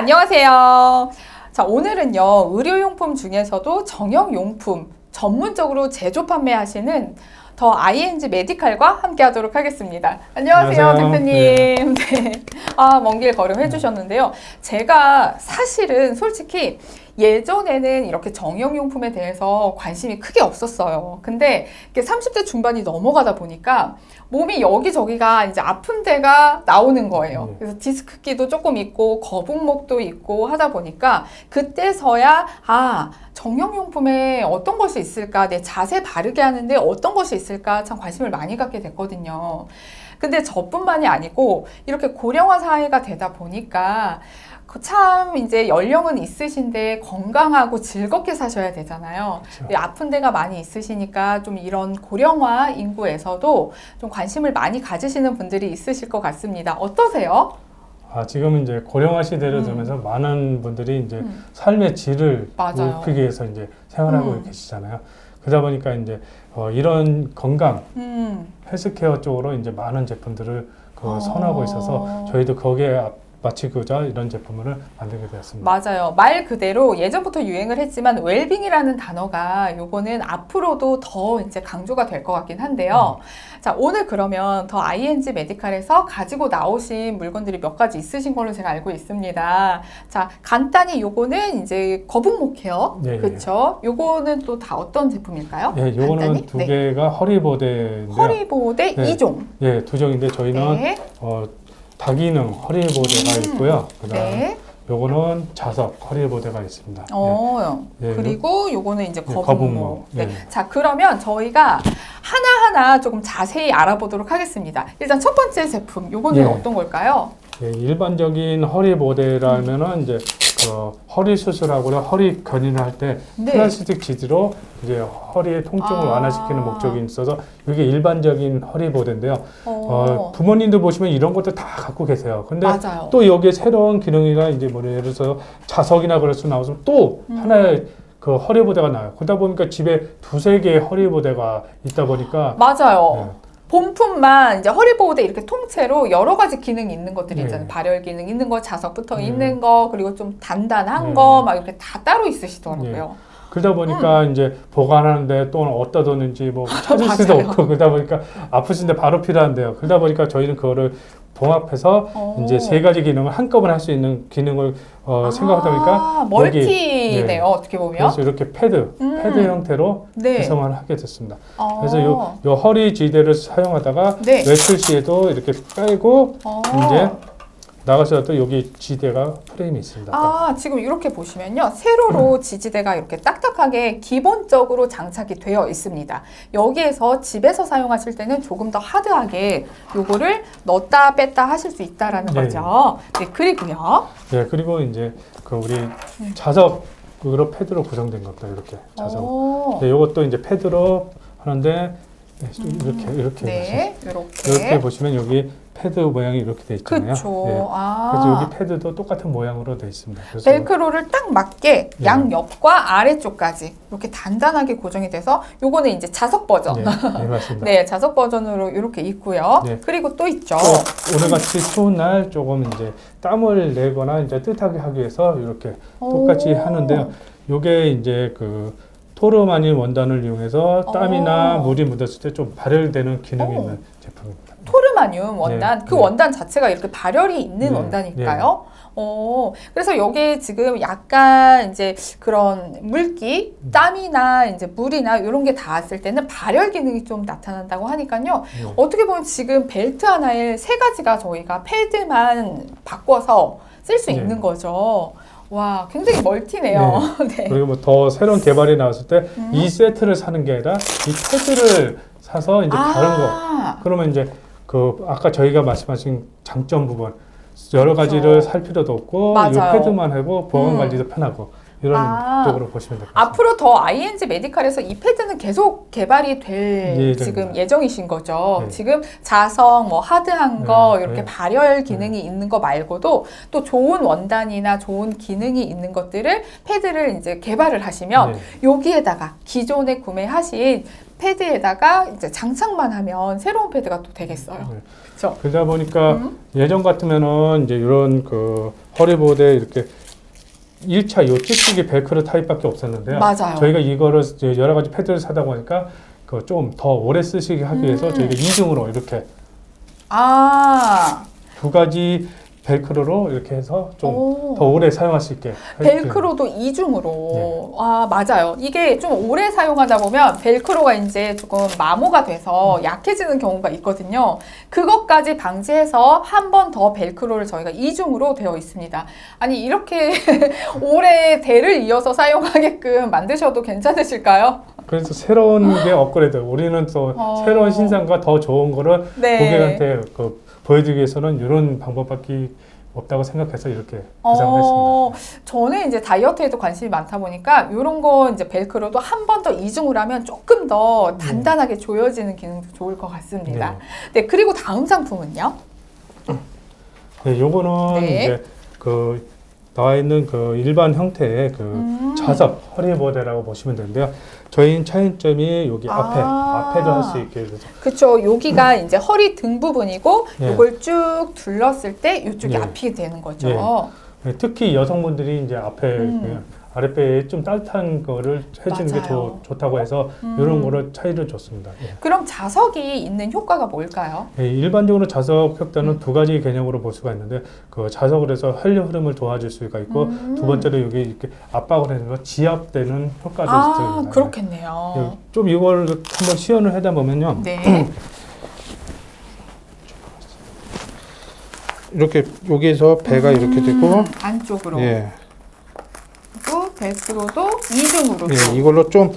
네, 안녕하세요. 자, 오늘은요, 의료용품 중에서도 정형용품 전문적으로 제조 판매하시는 더 ING 메디칼과 함께 하도록 하겠습니다. 안녕하세요, 안녕하세요. 대표님. 네. 아, 먼 길 걸음 해주셨는데요. 제가 사실은 솔직히 예전에는 이렇게 정형용품에 대해서 관심이 크게 없었어요. 근데 이게 30대 중반이 넘어가다 보니까 몸이 여기저기가 이제 아픈 데가 나오는 거예요. 네. 그래서 디스크기도 조금 있고 거북목도 있고 하다 보니까 그때서야 아 정형용품에 어떤 것이 있을까 내 자세 바르게 하는데 어떤 것이 있을까 참 관심을 많이 갖게 됐거든요. 근데 저뿐만이 아니고 이렇게 고령화 사회가 되다 보니까 그 참 이제 연령은 있으신데 건강하고 즐겁게 사셔야 되잖아요. 그렇죠. 아픈 데가 많이 있으시니까 좀 이런 고령화 인구에서도 좀 관심을 많이 가지시는 분들이 있으실 것 같습니다. 어떠세요? 아, 지금 이제 고령화 시대를 음. 들면서 많은 분들이 이제 음. 삶의 질을 맞아요. 높이기 위해서 이제 생활하고 음. 계시잖아요. 그러다 보니까 이제 어, 이런 건강 음, 헬스케어 쪽으로 이제 많은 제품들을 그 어. 선하고 있어서 저희도 거기에 앞- 맞추고자 이런 제품을 만들게 되었습니다. 맞아요. 말 그대로 예전부터 유행을 했지만 웰빙이라는 단어가 요거는 앞으로도 더 이제 강조가 될 것 같긴 한데요. 자, 오늘 그러면 더 ING 메디칼에서 가지고 나오신 물건들이 몇 가지 있으신 걸로 제가 알고 있습니다. 자, 간단히 요거는 이제 거북목 케어. 예, 예. 그렇죠? 요거는 또 다 어떤 제품일까요? 예, 요거는 간단히? 두 네. 개가 허리보대인데요. 허리보호대 네. 이종 예, 두 종인데 저희는 네. 어, 다기능 허리보대가 음. 있고요. 그다음 네. 요거는 자석 허리보대가 있습니다. 어, 예, 그리고 요거는 이제 예, 거북목. 거북목. 네. 예. 자, 그러면 저희가 하나하나 조금 자세히 알아보도록 하겠습니다. 일단 첫 번째 제품, 요거는 예. 어떤 걸까요? 예, 일반적인 허리 모델하면은 이제 그 허리 수술하고 허리 견인을 할 때 네. 플라스틱 지지로 이제 허리의 통증을 아. 완화시키는 목적이 있어서 이게 일반적인 허리 보대인데요. 어, 어, 부모님들 보시면 이런 것들 다 갖고 계세요. 근데 맞아요. 또 여기에 새로운 기능이나 이제 뭐 예를 들어서 자석이나 그럴 수 나오면 또 음. 하나의 그 허리 보대가 나요. 그러다 보니까 집에 두세 개의 허리 보대가 있다 보니까 맞아요. 네. 본품만 이제 허리 보호대 이렇게 통째로 여러 가지 기능이 있는 것들이 네. 있잖아요. 발열 기능 있는 거, 자석 붙어 네. 있는 거, 그리고 좀 단단한 네. 거, 막 이렇게 다 따로 있으시더라고요. 그러다 보니까 이제 보관하는데 또 어디다 뒀는지 뭐 찾을 수도. 없고 그러다 보니까 아프신데 바로 필요한데요. 그러다 보니까 저희는 그거를 봉합해서 어. 이제 세 가지 기능을 한꺼번에 할 수 있는 기능을 어, 아, 생각하다 보니까 멀티네요, 예. 어떻게 보면. 그래서 이렇게 패드, 음. 패드 형태로 네. 구성을 하게 됐습니다. 어. 그래서 요, 요 허리 지대를 사용하다가 네. 외출 시에도 이렇게 빼고 어. 이제 나가서도 여기 지대가 프레임이 있습니다. 아, 지금 이렇게 보시면요. 세로로 지지대가 이렇게 딱딱하게 기본적으로 장착이 되어 있습니다. 여기에서 집에서 사용하실 때는 조금 더 하드하게 요거를 넣었다 뺐다 하실 수 있다라는 네. 거죠. 네, 그리고요. 네, 그리고 이제 그 우리 음. 자석 으로 패드로 구성된 겁니다. 이렇게 자석. 오. 네, 이것도 이제 패드로 하는데 네, 이렇게 이렇게 네, 이렇게 이렇게. 보시면 여기 패드 모양이 이렇게 돼 있잖아요. 그쵸. 네. 아. 그래서 여기 패드도 똑같은 모양으로 돼 있습니다. 그래서 벨크로를 딱 맞게 네. 양옆과 아래쪽까지 이렇게 단단하게 고정이 돼서 요거는 이제 자석 버전. 네, 네, 맞습니다. 네, 자석 버전으로 이렇게 있고요. 네. 그리고 또 있죠. 또 오늘같이 추운 날 조금 이제 땀을 내거나 이제 뜨뜻하게 하기 위해서 이렇게 똑같이 오. 하는데요. 요게 이제 그 토르마닌 원단을 이용해서 땀이나 오. 물이 묻었을 때 좀 발열되는 기능이 오. 있는 제품입니다. 토르마늄 원단 네, 그 네. 원단 자체가 이렇게 발열이 있는 네, 원단일까요? 어, 그래서 여기에 지금 약간 이제 그런 물기, 음. 땀이나 이제 물이나 이런 게 닿았을 때는 발열 기능이 좀 나타난다고 하니까요. 네. 어떻게 보면 지금 벨트 하나에 세 가지가 저희가 패드만 바꿔서 쓸수 네. 있는 거죠. 와, 굉장히 멀티네요. 네. 그리고 뭐 더 새로운 개발이 나왔을 때이 음. 세트를 사는 게 아니라 이 패드를 사서 이제 다른 거 아, 그러면 이제 그 아까 저희가 말씀하신 장점 부분 여러 그렇죠. 가지를 살 필요도 없고 이 맞아요. 패드만 하고 음. 관리도 편하고 이런 아. 쪽으로 보시면 될것 같습니다. 앞으로 더 ING 메디칼에서 이 패드는 계속 개발이 될 예정입니다. 지금 예정이신 거죠. 네. 지금 자성, 뭐 하드한 거 네, 이렇게 네. 발열 기능이 있는 거 말고도 또 좋은 원단이나 좋은 기능이 있는 것들을 패드를 이제 개발을 하시면 네. 여기에다가 기존에 구매하신 패드에다가 이제 장착만 하면 새로운 패드가 또 되겠어요. 네. 그렇죠? 그러다 보니까 음. 예전 같으면은 이제 이런 그 허리보드에 이렇게 1차 요 찍찍이 벨크로 타입밖에 없었는데요. 맞아요. 저희가 이거를 이제 여러 가지 패드를 사다 보니까 그 좀 더 오래 쓰시게 하기 위해서 음. 저희가 이중으로 이렇게 아, 두 가지 벨크로로 이렇게 해서 좀 오. 더 오래 사용할 수 있게 벨크로도 이중으로. 네. 아, 맞아요. 이게 좀 오래 사용하다 보면 벨크로가 이제 조금 마모가 돼서 음. 약해지는 경우가 있거든요. 그것까지 방지해서 한 번 더 벨크로를 저희가 이중으로 되어 있습니다. 아니, 이렇게 오래 대를 이어서 사용하게끔 만드셔도 괜찮으실까요? 그래서 새로운 게 업그레이드. 우리는 또 어. 새로운 신상과 더 좋은 거를 네. 고객한테 그 보여드리기 위해서는 이런 방법밖에 없다고 생각해서 이렇게 구상을 했습니다. 어, 저는 이제 다이어트에도 관심이 많다 보니까 이런 거 이제 벨크로도 한 번 더 이중으로 하면 조금 더 단단하게 조여지는 기능도 좋을 것 같습니다. 네, 그리고 다음 상품은요? 네, 요거는 네. 이제 그 나와 있는 그 일반 형태의 그 음. 자석 허리보드라고 보시면 되는데요. 저희 차이점이 여기 아. 앞에 앞에도 할 수 있게 그래서 그쵸. 여기가 이제 허리 등 부분이고 예. 이걸 쭉 둘렀을 때 이쪽이 예. 앞이 되는 거죠. 예. 네, 특히 여성분들이 이제 앞에 음. 그 아랫배에 좀 따뜻한 거를 해주는 게 맞아요. 좋, 좋다고 해서 음. 이런 거를 차이를 줬습니다. 예. 그럼 자석이 있는 효과가 뭘까요? 예, 일반적으로 자석 효과는 음. 두 가지 개념으로 볼 수가 있는데 그 자석을 해서 혈류 흐름을 도와줄 수가 있고 음. 두 번째로 여기 이렇게 압박을 해서 지압되는 효과도 아, 있습니다. 그렇겠네요. 예, 좀 이걸 한번 시연을 하다 보면요. 네. 이렇게 여기에서 배가 이렇게 되고 음, 안쪽으로. 예, 벨크로도 이중으로. 예, 이걸로 좀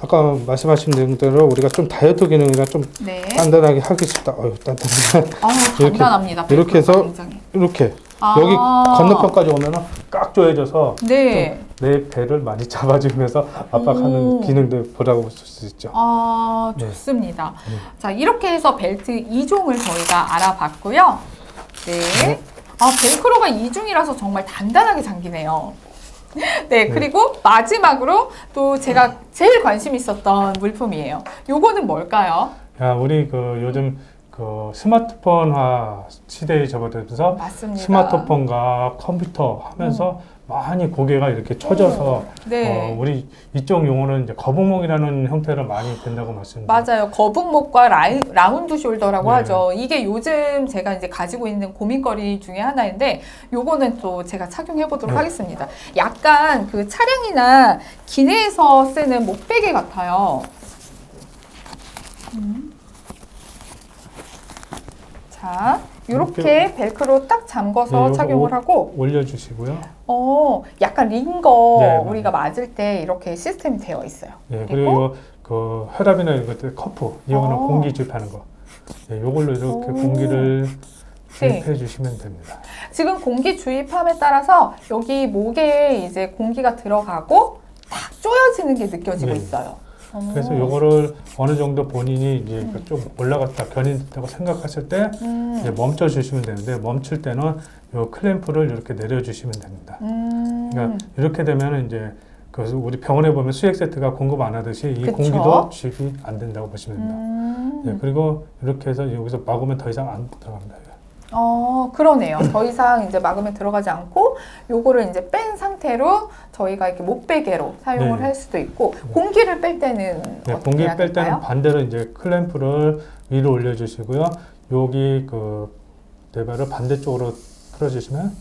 아까 말씀하신 대로 우리가 좀 다이어트 기능이라 좀 네. 단단하게 하기 쉽다. 어유 단단해. 아, 이렇게, 간단합니다. 이렇게 해서 굉장히. 이렇게 아. 여기 건너편까지 오면은 꽉 조여져서 네. 내 배를 많이 잡아주면서 압박하는 오. 기능도 보라고 볼 수 있죠. 아, 네. 좋습니다. 네. 자, 이렇게 해서 벨트 2종을 저희가 알아봤고요. 네. 네. 아, 벨크로가 2중이라서 정말 단단하게 잠기네요. 네, 네. 그리고 마지막으로 또 제가 제일 관심 있었던 물품이에요. 요거는 뭘까요? 야, 우리 그 요즘 그 스마트폰화 시대에 접어들면서 맞습니다. 스마트폰과 컴퓨터 하면서 많이 고개가 이렇게 처져서 네. 어, 우리 이쪽 용어는 이제 거북목이라는 형태로 많이 된다고 말씀드립니다. 맞아요. 거북목과 라이, 라운드 숄더라고 네. 하죠. 이게 요즘 제가 이제 가지고 있는 고민거리 중에 하나인데 요거는 또 제가 착용해 보도록 네. 하겠습니다. 약간 그 차량이나 기내에서 쓰는 목베개 같아요. 음. 자, 이렇게 벨크로 딱 잠궈서 네, 착용을 옷 하고 올려주시고요. 어, 약간 링거 네, 맞아요. 우리가 맞을 때 이렇게 시스템이 되어 있어요. 예, 그리고? 그 혈압이나 이런 것들 커프 이거는 어. 공기 주입하는 거. 예, 요걸로 이렇게 오. 공기를 네. 주입해 주시면 됩니다. 지금 공기 주입함에 따라서 여기 목에 이제 공기가 들어가고 탁 조여지는 게 느껴지고 네. 있어요. 그래서 오. 요거를 어느 정도 본인이 이제 그좀 올라갔다 견인됐다고 생각하실 때 음. 이제 멈춰 주시면 되는데 멈출 때는 요 클램프를 이렇게 내려 주시면 됩니다. 음. 그러니까 이렇게 되면 이제 그 우리 병원에 보면 수액 세트가 공급 안 하듯이 이 그쵸. 공기도 주입이 안 된다고 보시면 됩니다. 음. 예, 그리고 이렇게 해서 여기서 막으면 더 이상 안 들어갑니다. 어, 그러네요. 더 이상 이제 막으면 들어가지 않고 요거를 이제 뺀 상태로 저희가 이렇게 목베개로 사용을 네. 할 수도 있고 공기를 뺄 때는 네, 어떻게 공기 해야 뺄 때는 될까요? 반대로 이제 클램프를 위로 올려주시고요. 여기 그 레버를 반대쪽으로 풀어주시면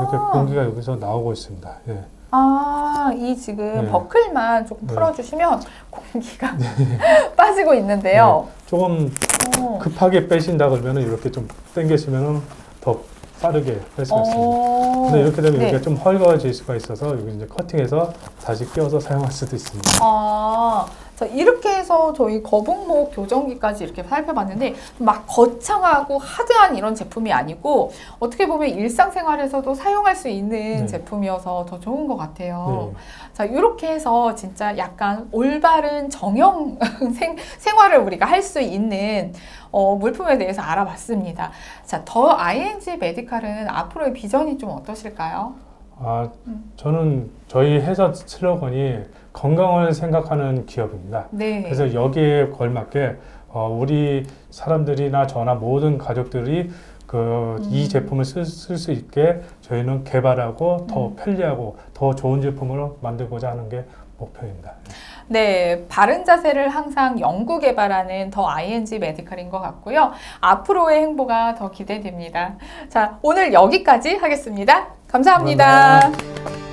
이렇게 아, 공기가 여기서 나오고 있습니다. 예. 아, 이 지금 네. 버클만 조금 네. 풀어주시면 공기가 빠지고 있는데요. 조금 어. 급하게 빼신다 그러면 이렇게 좀 당기시면 더 빠르게 뺄 수가 있습니다. 어. 근데 이렇게 되면 네. 여기가 좀 헐거워질 수가 있어서 여기 이제 커팅해서 다시 끼워서 사용할 수도 있습니다. 아, 자, 이렇게 해서 저희 거북목 교정기까지 이렇게 살펴봤는데 막 거창하고 하드한 이런 제품이 아니고 어떻게 보면 일상생활에서도 사용할 수 있는 네. 제품이어서 더 좋은 것 같아요. 네. 자, 이렇게 해서 진짜 약간 올바른 정형 생, 생활을 우리가 할 수 있는 어, 물품에 대해서 알아봤습니다. 자, 더 ING 메디칼은 앞으로의 비전이 좀 어떠실까요? 아, 음. 저는 저희 회사 슬로건이 건강을 생각하는 기업입니다. 네. 그래서 여기에 걸맞게 어, 우리 사람들이나 저나 모든 가족들이 그이 음. 제품을 쓸 수 있게 저희는 개발하고 더 음. 편리하고 더 좋은 제품으로 만들고자 하는 게 목표입니다. 네, 바른 자세를 항상 연구 개발하는 더 ING 메디칼인 것 같고요. 앞으로의 행보가 더 기대됩니다. 자, 오늘 여기까지 하겠습니다 감사합니다. 감사합니다.